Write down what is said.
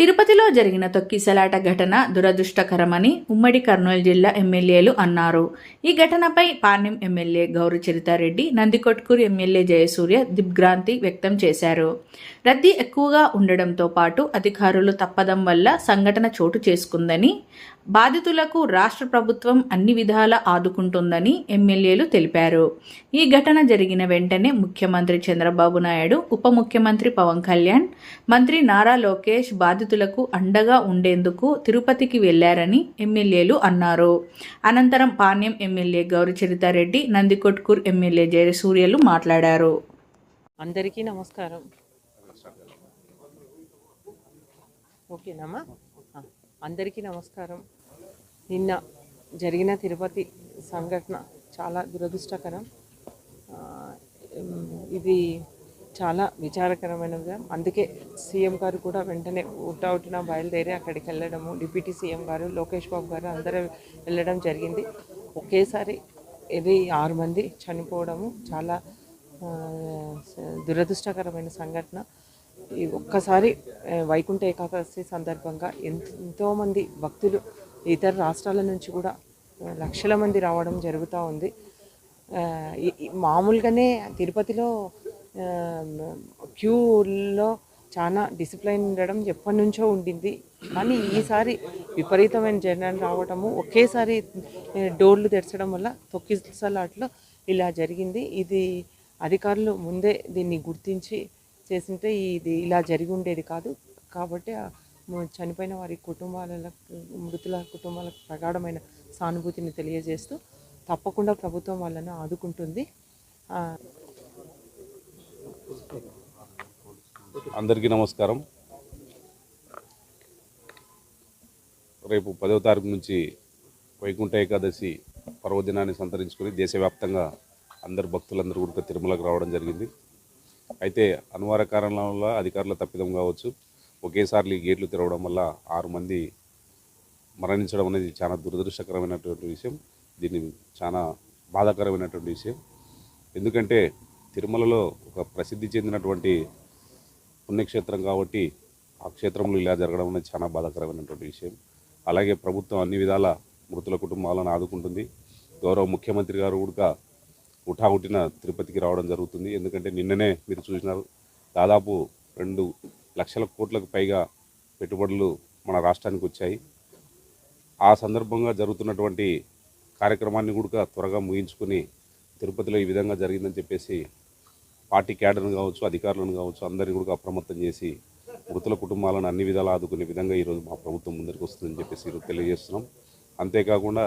తిరుపతిలో జరిగిన తొక్కిసలాట ఘటన దురదృష్టకరమని ఉమ్మడి కర్నూలు జిల్లా ఎమ్మెల్యేలు అన్నారు. ఈ ఘటనపై పాణ్యం ఎమ్మెల్యే గౌరి చరితారెడ్డి నందికొట్కూరు ఎమ్మెల్యే జయసూర్య దిగ్భ్రాంతి వ్యక్తం చేశారు. రద్దీ ఎక్కువగా ఉండడంతో పాటు అధికారులు తప్పదం వల్ల సంఘటన చోటు చేసుకుందని బాధితులకు రాష్ట్ర ప్రభుత్వం అన్ని విధాలా ఆదుకుంటుందని ఎమ్మెల్యేలు తెలిపారు. ఈ ఘటన జరిగిన వెంటనే ముఖ్యమంత్రి చంద్రబాబు నాయుడు ఉప ముఖ్యమంత్రి పవన్ కళ్యాణ్ మంత్రి నారా లోకేష్ బాధితులకు అండగా ఉండేందుకు తిరుపతికి వెళ్ళారని ఎమ్మెల్యేలు అన్నారు. అనంతరం పాణ్యం ఎమ్మెల్యే గౌరిచరితారెడ్డి నందికొట్కూర్ ఎమ్మెల్యే జయసూర్యలు మాట్లాడారు. అందరికీ నమస్కారం. ఓకేనమ్మా? అందరికీ నమస్కారం. నిన్న జరిగిన తిరుపతి సంఘటన చాలా దురదృష్టకరం. ఇది చాలా విచారకరమైన అందుకే సీఎం గారు కూడా వెంటనే అవుట్న బయలుదేరి అక్కడికి వెళ్ళడము. డిప్యూటీ సీఎం గారు లోకేష్ బాబు గారు అందరూ వెళ్ళడం జరిగింది. ఒకేసారి ఇది ఆరు మంది చనిపోవడము చాలా దురదృష్టకరమైన సంఘటన. ఈ ఒక్కసారి వైకుంఠ ఏకాదశి సందర్భంగా ఎంతోమంది భక్తులు ఇతర రాష్ట్రాల నుంచి కూడా లక్షల మంది రావడం జరుగుతూ ఉంది. మామూలుగానే తిరుపతిలో క్యూలో చాలా డిసిప్లైన్ ఉండడం ఎప్పటి నుంచో ఉండింది. కానీ ఈసారి విపరీతమైన జనం రావడము ఒకేసారి డోర్లు తెరచడం వల్ల తొక్కిసలాట్లో ఇలా జరిగింది. ఇది అధికారులు ముందే దీన్ని గుర్తించి చేసింటే ఇది ఇలా జరిగి ఉండేది కాదు. కాబట్టి చనిపోయిన వారి కుటుంబాలకు మృతుల కుటుంబాలకు ప్రగాఢమైన సానుభూతిని తెలియజేస్తూ తప్పకుండా ప్రభుత్వం వాళ్ళను ఆదుకుంటుంది ఆ, అందరికీ నమస్కారం. రేపు పదవ తారీఖు నుంచి వైకుంఠ ఏకాదశి పర్వదినాన్ని సంతరించుకొని దేశవ్యాప్తంగా అందరు భక్తులందరూ కూడా తిరుమలకు రావడం జరిగింది. అయితే అనివార్య కారణాల వల్ల అధికారుల తప్పిదం కావచ్చు. ఒకేసారి గేట్లు తెరవడం వల్ల ఆరు మంది మరణించడం అనేది చాలా దురదృష్టకరమైనటువంటి విషయం. దీన్ని చాలా బాధాకరమైనటువంటి విషయం. ఎందుకంటే తిరుమలలో ఒక ప్రసిద్ధి చెందినటువంటి పుణ్యక్షేత్రం కాబట్టి ఆ క్షేత్రంలో ఇలా జరగడం అనేది చాలా బాధాకరమైనటువంటి విషయం. అలాగే ప్రభుత్వం అన్ని విధాల మృతుల కుటుంబాలను ఆదుకుంటుంది. గౌరవ ముఖ్యమంత్రి గారు కూడా ఉఠావుటిన తిరుపతికి రావడం జరుగుతుంది. ఎందుకంటే నిన్ననే మీరు చూసినారు దాదాపు రెండు లక్షల కోట్లకు పైగా పెట్టుబడులు మన రాష్ట్రానికి వచ్చాయి. ఆ సందర్భంగా జరుగుతున్నటువంటి కార్యక్రమాన్ని కూడా త్వరగా ముగించుకొని తిరుపతిలో ఈ విధంగా జరిగిందని చెప్పేసి పార్టీ క్యాడర్ను కావచ్చు అధికారులను కావచ్చు అందరినీ కూడా అప్రమత్తం చేసి మృతుల కుటుంబాలను అన్ని విధాలు ఆదుకునే విధంగా ఈరోజు మా ప్రభుత్వం ముందరికి వస్తుందని చెప్పేసి ఈరోజు తెలియజేస్తున్నాం. అంతేకాకుండా